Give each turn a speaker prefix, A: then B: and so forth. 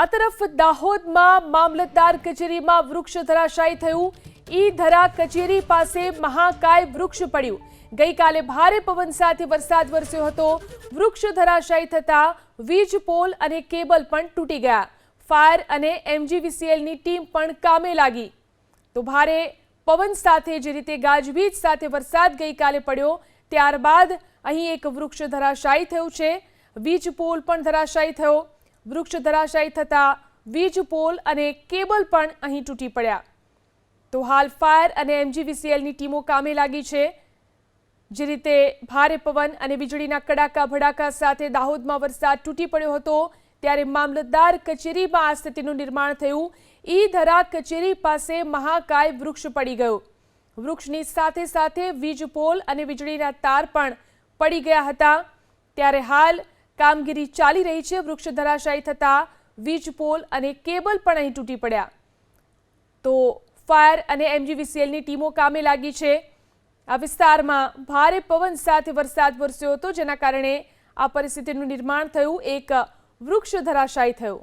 A: આ તરફ દાહોદમાં મામલતદાર કચેરીમાં વૃક્ષ ધરાશાયી થયું. ઈ ધરા કચેરી પાસે મહાકાય વૃક્ષ પડ્યું. ગઈકાલે ભારે પવન સાથે વરસાદ વરસ્યો હતો. વૃક્ષ ધરાશાયી થતા વીજ પોલ અને કેબલ પણ તૂટી ગયા. ફાયર અને એમજીવીસીએલની ટીમ પણ કામે લાગી. તો ભારે પવન સાથે જે રીતે ગાજવીજ સાથે વરસાદ ગઈકાલે પડ્યો, ત્યારબાદ અહીં એક વૃક્ષ ધરાશાયી થયું છે. વીજ પોલ પણ ધરાશાયી થયો. વૃક્ષ ધરાશાયી થતા વીજ પોલ અને કેબલ પણ અહીં તૂટી પડ્યા. તો હાલ ફાયર અને એમજીવીસીએલની ટીમો કામે લાગી છે. જે રીતે ભારે પવન અને વીજળીના કડાકા ભડાકા સાથે દાહોદમાં વરસાદ તૂટી પડ્યો હતો, ત્યારે મામલતદાર કચેરીમાં આ સ્થિતિનું નિર્માણ થયું. ઈ ધરા કચેરી પાસે મહાકાય વૃક્ષ પડી ગયું. વૃક્ષની સાથે સાથે વીજ પોલ અને વીજળીના તાર પણ પડી ગયા હતા. ત્યારે હાલ કામગીરી ચાલી રહી છે. વૃક્ષ ધરાશાયી થતા વીજ પોલ અને કેબલ પણ અહીં તૂટી પડ્યા. તો ફાયર અને એમજીવીસીએલની ટીમો કામે લાગી છે. આ વિસ્તારમાં ભારે પવન સાથે વરસાદ વરસ્યો હતો, જેના કારણે આ પરિસ્થિતિનું નિર્માણ થયું. એક વૃક્ષ ધરાશાયી થયું.